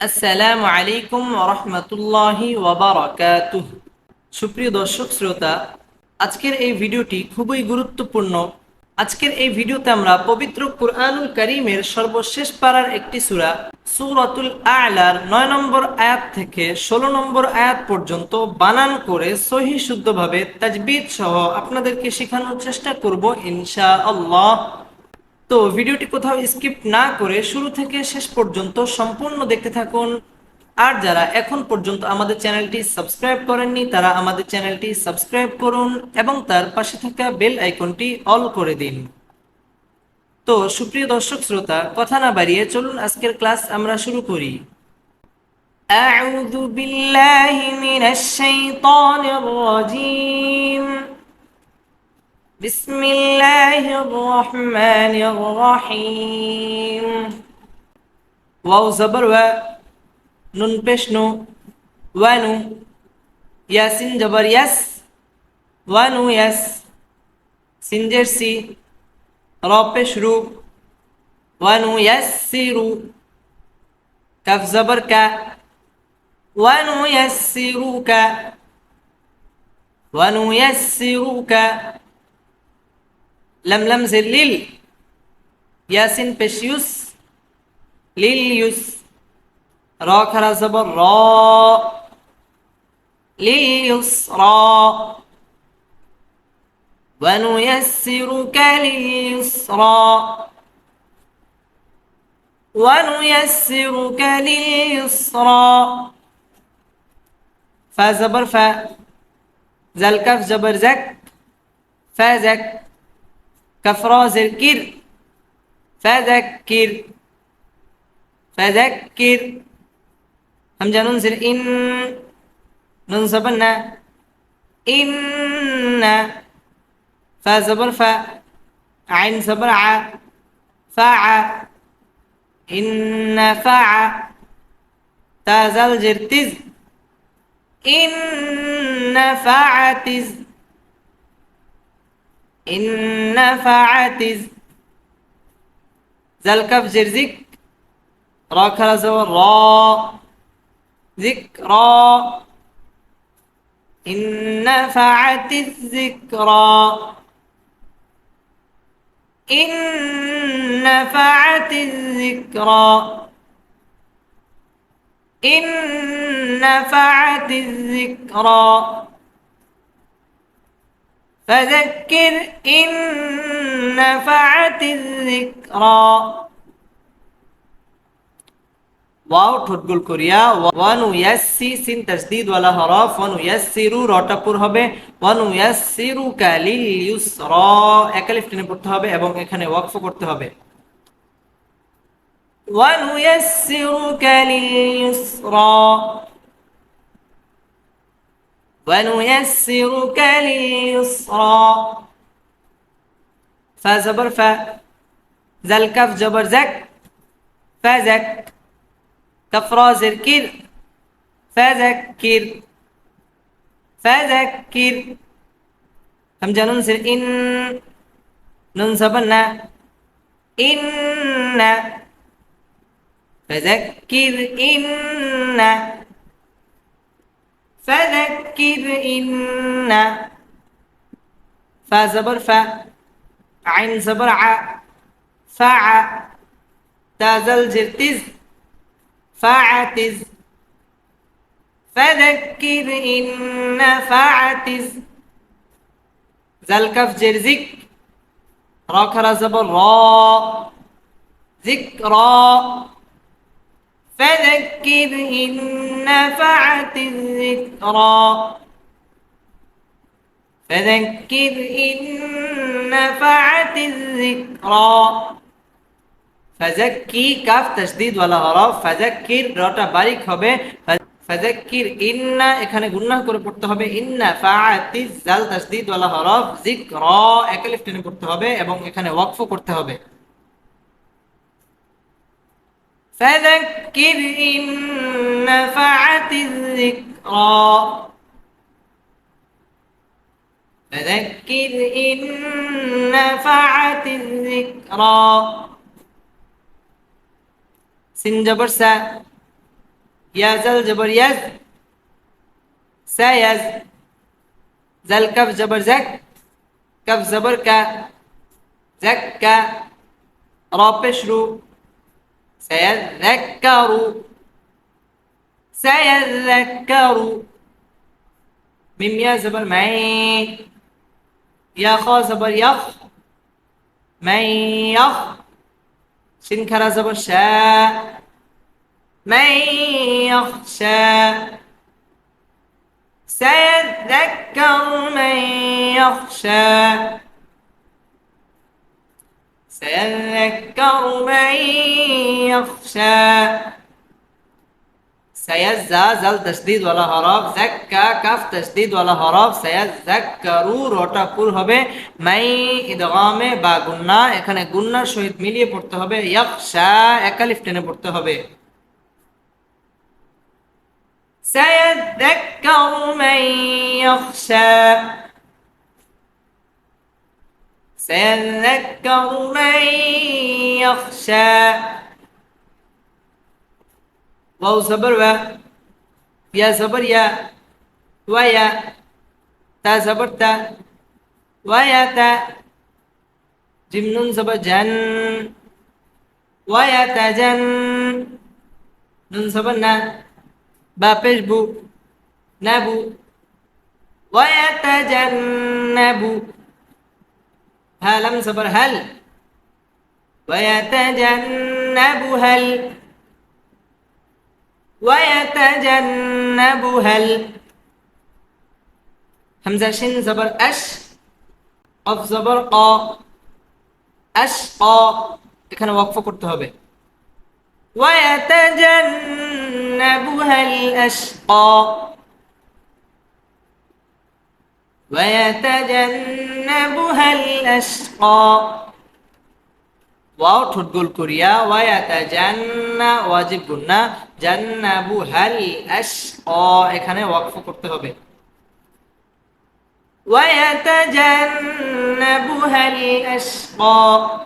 আসসালামু আলাইকুম রহমতুল্লাহি ওয়াবারাকাতুহ সুপ্রিয় দর্শক, শ্রোতা, আজকের এই ভিডিওটি খুবই গুরুত্বপূর্ণ। আজকের এই ভিডিওতে আমরা পবিত্র কুরআনুল করিমের সর্বশেষ পাড়ার একটি সূরা, সূরাতুল আলার নয় নম্বর আয়াত থেকে ষোলো নম্বর আয়াত পর্যন্ত বানান করে সহি শুদ্ধভাবে তাজবিদ সহ আপনাদেরকে শেখানোর চেষ্টা করব ইনশা আল্লাহ তো ভিডিওটি কোথাও স্কিপ না করে শুরু থেকে শেষ পর্যন্ত সম্পূর্ণ দেখতে থাকুন আর যারা এখন পর্যন্ত আমাদের চ্যানেলটি সাবস্ক্রাইব করেননি তারা আমাদের চ্যানেলটি সাবস্ক্রাইব করুন এবং তার পাশে থাকা বেল আইকনটি অল করে দিন তো সুপ্রিয় দর্শক শ্রোতা কথা না বাড়িয়ে চলুন আজকের ক্লাস আমরা শুরু করি أعوذ بالله من الشيطان الرجيم بسم الله الرحمن الرحيم. واو زبر و نون پیش نو وانو. ياسين جبر يس وانو يس سين سي را پیش رو وانو يسيرو كف زبر كا. ونيسرك ونيسرك لملم زل لل ياسين بشيوس. يس را كرا زبر را. لليسرى ونيسرك لليسرى ونيسرك لليسرى فا زبر فا. زلكف جبر زك. فازك كفراز الكر فذكر. فذكر. همجة ننزل إن. ننصبنا إن. فزبر ف عين زبر ع فع إن فع تازل جرتز. إن فعتز إن فعتز ذا الكف جرزك را كرزو را ذكرى إن نفعت الذكرى إن نفعت الذكرى إن نفعت الذكرى فذكر إن نفعت الذكرى ওয়াও ঠোঁটগুল করিয়া ওয়ানু ইয়াসি সিন তাসদিদ ওয়ালা হরফ ওয়ানু ইয়াসিরু রটাপুর হবে ওয়ানু ইয়াসিরু কালিল ইউসরা একালিফ টেনে পড়তে হবে এবং এখানে ওয়াকফ করতে হবে ওয়ানু ইয়াসিরু কালিল ইউসরা ونيسرك لليسرى. فزبر ف ذا الكف جبر زك. فزك كفرا زركر فذكر فذكر همجة ننزل إن. ننصبنا إن. فذكر إن. فذكر إن فزبر ف عين زبر ع فع تازل جرتز فعتز فذكر إن فعتز زلكف جرزك راكر زبر را. ذكرى فذكر إن نفعت الذكرى فذكر إن نفعت الذكرى ফাজাক্কি কাফ তাসদিদ ওয়ালা হরফ ফাজাক্কির রটা বারিক হবে ফাজাক্কির ইন্না এখানে গুন্নাহ করে পড়তে হবে ইন্না ফাআতিজ জাল তাসদিদ ওয়ালা হরফ যিকর একালিফ টেনে পড়তে হবে এবং এখানে ওয়াকফ করতে হবে فذكر إن نفعت الذكرى. فذكر إن نفعت الذكرى. سن جبر سا يا زل جبر يز سا يز. زل كف جبر زك كف زبر كا زك كا رابش رو. سيذكر. سيذكر. ميم يا زبر مي يا خا زبر يخ. من يخ. شين كرا زبر شاء من يخشى سيذكر من يخشى سيذكر من يخشى سيزا زل تشديد ولا হরফ জাক্কা কাফ তসদিদ ওয়ালা হরফ সায়াযাক্কারু রটা পুর হবে মাই ইদগামে বা গুন্না এখানে গুন্নার সহিত মিলিয়ে পড়তে হবে ইয়াখশা একালিফ টেনে পড়তে হবে سيذكر من يخشى سيذكر من يخشى واو صبر و يا صبر يا ويا تا صبر تا ويا تا جمن صبر جن ويا تا جن نون صبر نا بابش بو نبو ويتجنب ওয়াতাজান্নাবু হালাম সবর হাল ويتجنبها ال ويتجنبها ال همزة شين زبر أش قف زبر قا أشقى এখানে ওয়াকফ করতে হবে ويتجنبها الأشقى ويتجنبها الأشقى ওয়াও ঠোঁট গোল করিয়া ওয়ায়াতা জান্না ওয়াজিব গুন্না জান্নাবু হাল আশ এখানে ওয়াকফ করতে হবে ويتجنبها الأشقى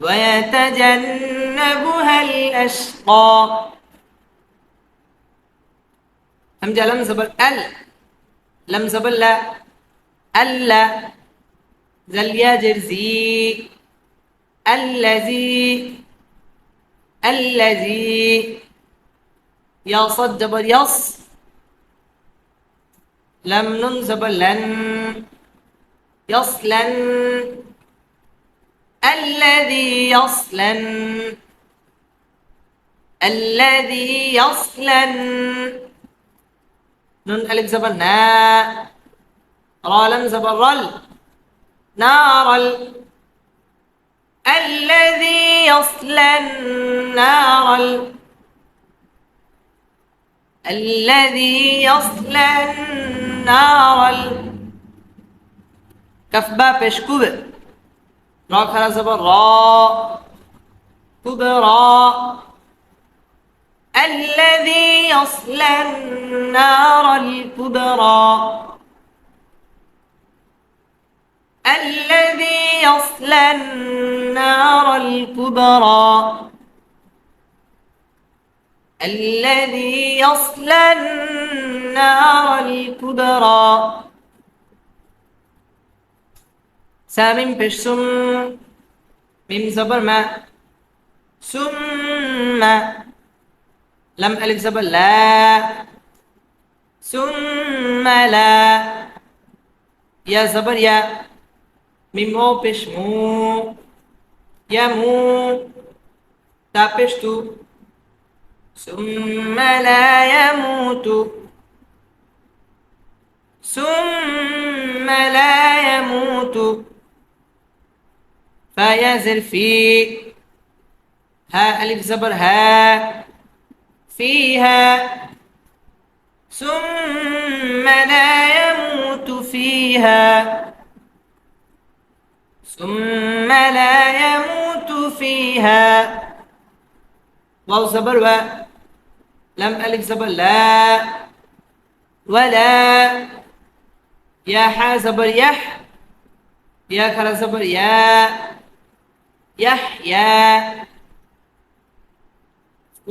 ويتجنبها الأشقى همجة لم زبر ال لم زبر لا. ألا زل يجرزي الذي الذي. يا صد جبر يص لم زبر لن. يصلن الذي يصلن الذي يصلن نون ألف زبر نا. را لم زبر رل. نار ال الذي يصلى النار. ال الذي يصلى النار. ال كف با پیش کوبه را خرا زبر را. كبرى الذي يصلى النار الكبرى. الذي يصلى النار الكبرى. الذي يصلى النار الكبرى. سامين بشسم ميم زبر ما. ثم لم ألف زبر لا. ثم لا. يا زبر يا ميم أو بش مو. يا مو تا بش تو. ثم لا يموت ثم لا يموت فيزل في ها ألف زبر ها. فيها. ثم لا يموت فيها. ثم لا يموت فيها. واو زبر و لم ألف زبر لا. ولا. يا حا زبر يح. يا كرا زبر يا. يحيى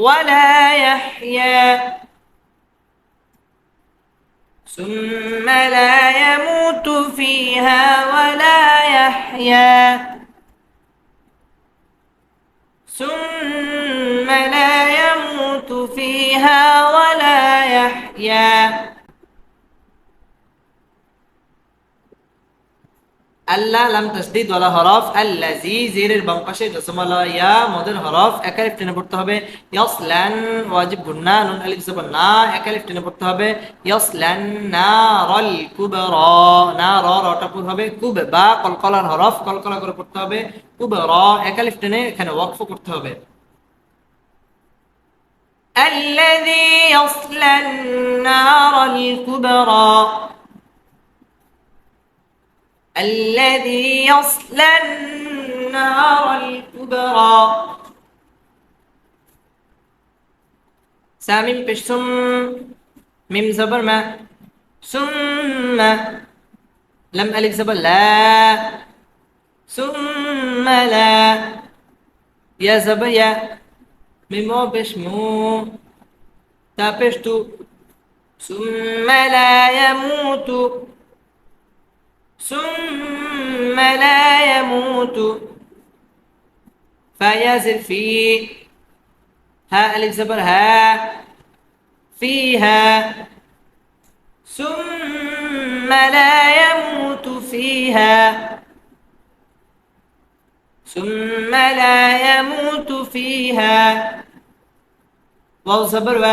ولا يحيا. ثم لا يموت فيها ولا يحيا. ثم لا يموت فيها ولا يحيا. আল্লাহ লাম তাসদিদ ওয়ালা হরফ আল্লাজি জিরের বাম পাশে জসমলা ইয়া মদের হরফ একালিফ টেনে পড়তে হবে ইয়াসলান ওয়াজিব গুন্না নুন আলিফ জবর না একালিফ টেনে পড়তে হবে ইয়াসলান নারাল কুবরা না র রটা পুর হবে কুব বা কলকলার হরফ কলকলা করে পড়তে হবে কুব র একালিফ টেনে এখানে ওয়াকফ করতে হবে الذي يصلى النار الكبرى الذي يصلى النار الكبرى. سامين بشتم ميم زبر ما ثم لم ألف زبر لا ثم لا. يا زبر يا ميمو بشمو تا بشتو ثم لا يموت. ثم لا يموت. فيزل في ها ألف زبر ها فيها. ثم لا يموت فيها. ثم لا يموت فيها. واو زبر و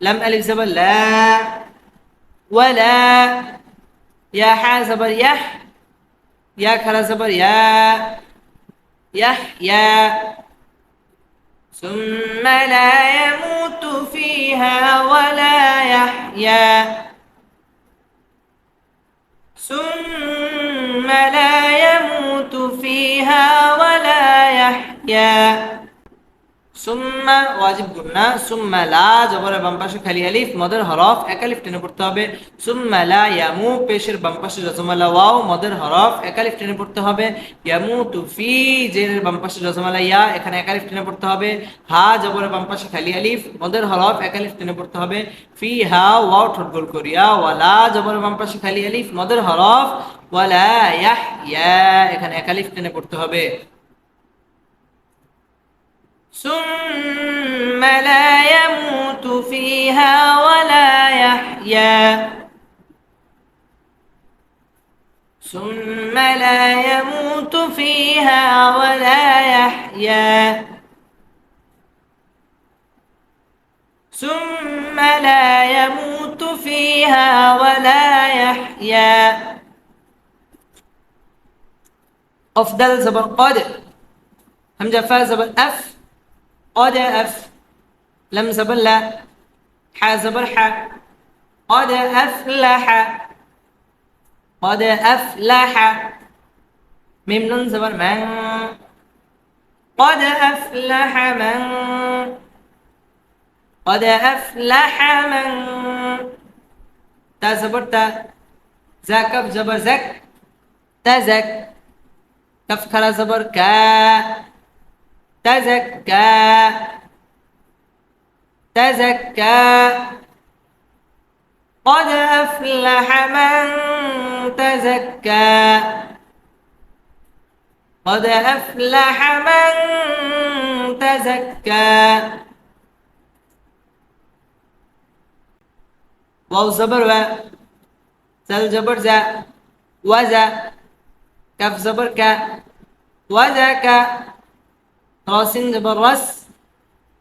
لم ألف زبر لا ولا. يا حا زبر يح يا كرا زبر يا. يح يا. ثم لا يموت فيها ولا يحيا. ثم لا يموت فيها ولا يحيا. সুম্মা ওয়াজিব গুন্না সুম্মা লা, জবরের বাম পাশে খালি আলিফ, মদের হরফ, এক আলিফ টেনে পড়তে হবে। সুম্মা লা ইয়ামু, পেশের বাম পাশে রসমালা ওয়াও, মদের হরফ, এক আলিফ টেনে পড়তে হবে। ইয়ামু তুফি জেরের বাম পাশে রসমালা ইয়া, এখানে এক আলিফ টেনে পড়তে হবে। হা, জবরের বাম পাশে খালি আলিফ, মদের হরফ, এক আলিফ টেনে পড়তে হবে। ফি, হা, ওয়াও, ঠোঁট গোল করিয়া ওয়ালা জবরের বাম পাশে খালি আলিফ, মদের হরফ ওয়ালা ইয়াহ ইয়া এখানে এক আলিফ টেনে পড়তে হবে। ثم لا يموت فيها ولا يحيا. ثم لا يموت فيها ولا يحيا. ثم لا يموت فيها ولا يحيا. أفضل زبر قادر. همجة فا زبر أف. قد أف. لم زبر لا. ح زبر ح قد أفلح قد أفلح ميم نون زبر من قد أفلح من قد أفلح من تا زبر تا. زكف زبر زك تزك كف كلا زبر كا تزكى. تزكى. قد أفلح من تزكى. قد أفلح من تزكى. واو زبر و زل زبر زا وزا كف زبر ك. وذاك راس زبر رس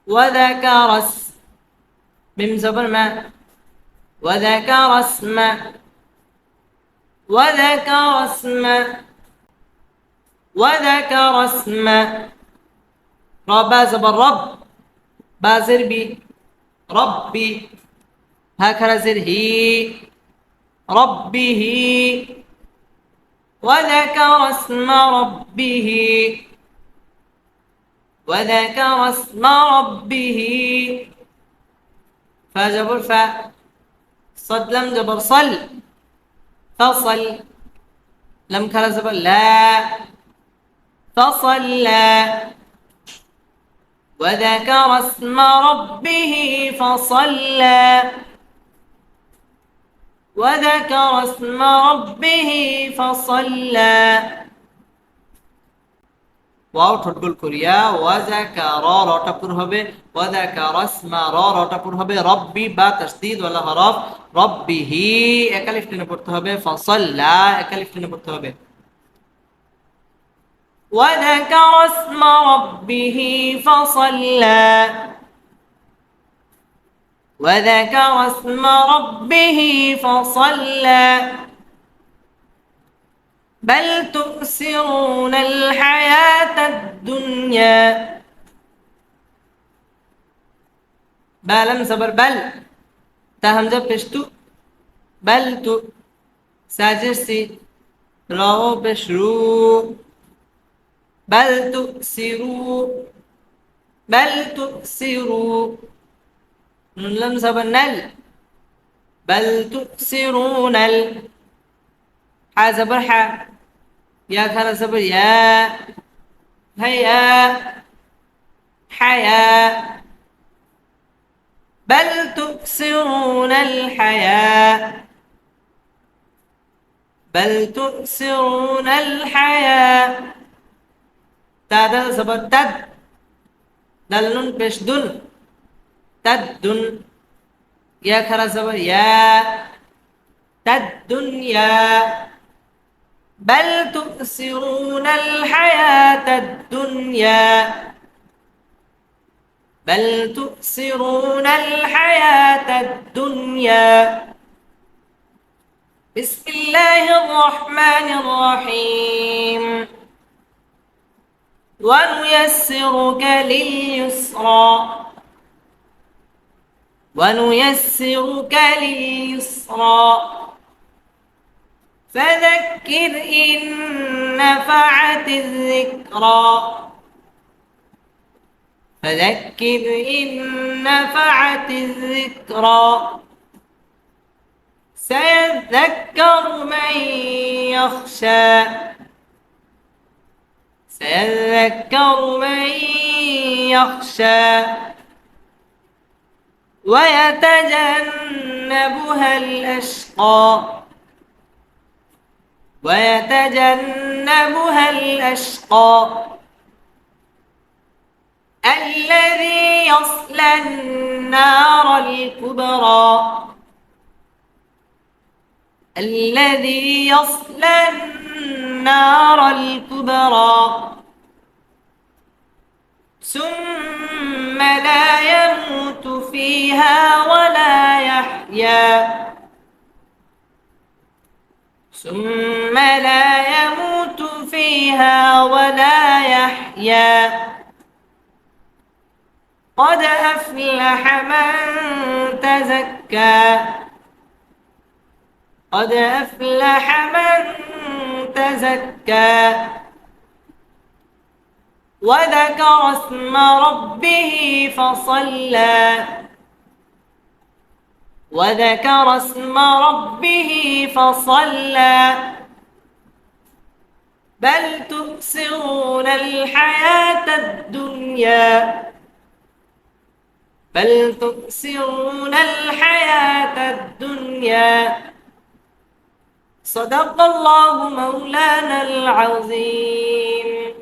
وذكر رس. ميم زبر ما. وذكر اسم وذكر اسم وذكر اسم ربا زبر رب. بازر بي. ربي. هكذا زر هي. ربه وذكر اسم ربه وذكر اسم ربه. فجبر ف صد لم جبر صل. فصل. لم كلا زبر لا. فصلى وذكر اسم ربه فصلى وذكر اسم ربه فصلى ওয়াও ঠোঁটগুল করিয়া ওয়াজাকার রটা পুর হবে ওয়াজাকার ইসমা র রটা পুর হবে রব্বি বা তাসদীদ ওয়ালা হরফ রব্বিহি একালিফ টেনে পড়তে হবে ফসল্লা একালিফ টেনে পড়তে হবে وذكر اسم ربه فصلى وذكر اسم ربه فصلى بل تؤثرون الحياة الدنيا. بالم صبر بل. تهمزة بشتو بل تو. ساجرسي راو بشرو. بل تؤثروا بل تؤثروا لم صبر نل. بل تؤثرون ال. حا زبر حا. يا كان زبر يا هيا حياة بل تؤثرون الحياة. بل تؤثرون الحياة. تادا زبر تد دلن بش دن. تد دن. يا كرا زبر يا. تد دنيا بل تؤثرون الحياة الدنيا. بل تؤثرون الحياة الدنيا. بسم الله الرحمن الرحيم. ونيسرك لليسرى. ونيسرك لليسرى. فذكر إن نفعت الذكرى. فذكر إن نفعت الذكرى. سيذكر من يخشى. سيذكر من يخشى. ويتجنبها الأشقى. ويتجنبها الأشقى. الذي يصلى النار الكبرى. الذي يصلى النار الكبرى. ثم لا يموت فيها ولا يحيا. ثم لا يموت فيها ولا يحيا. قد أفلح من تزكى. قد أفلح من تزكى. وذكر اسم ربه فصلى. وذكر اسم ربه فصلى. بل تؤثرون الحياة الدنيا. بل تؤثرون الحياة الدنيا. صدق الله مولانا العظيم.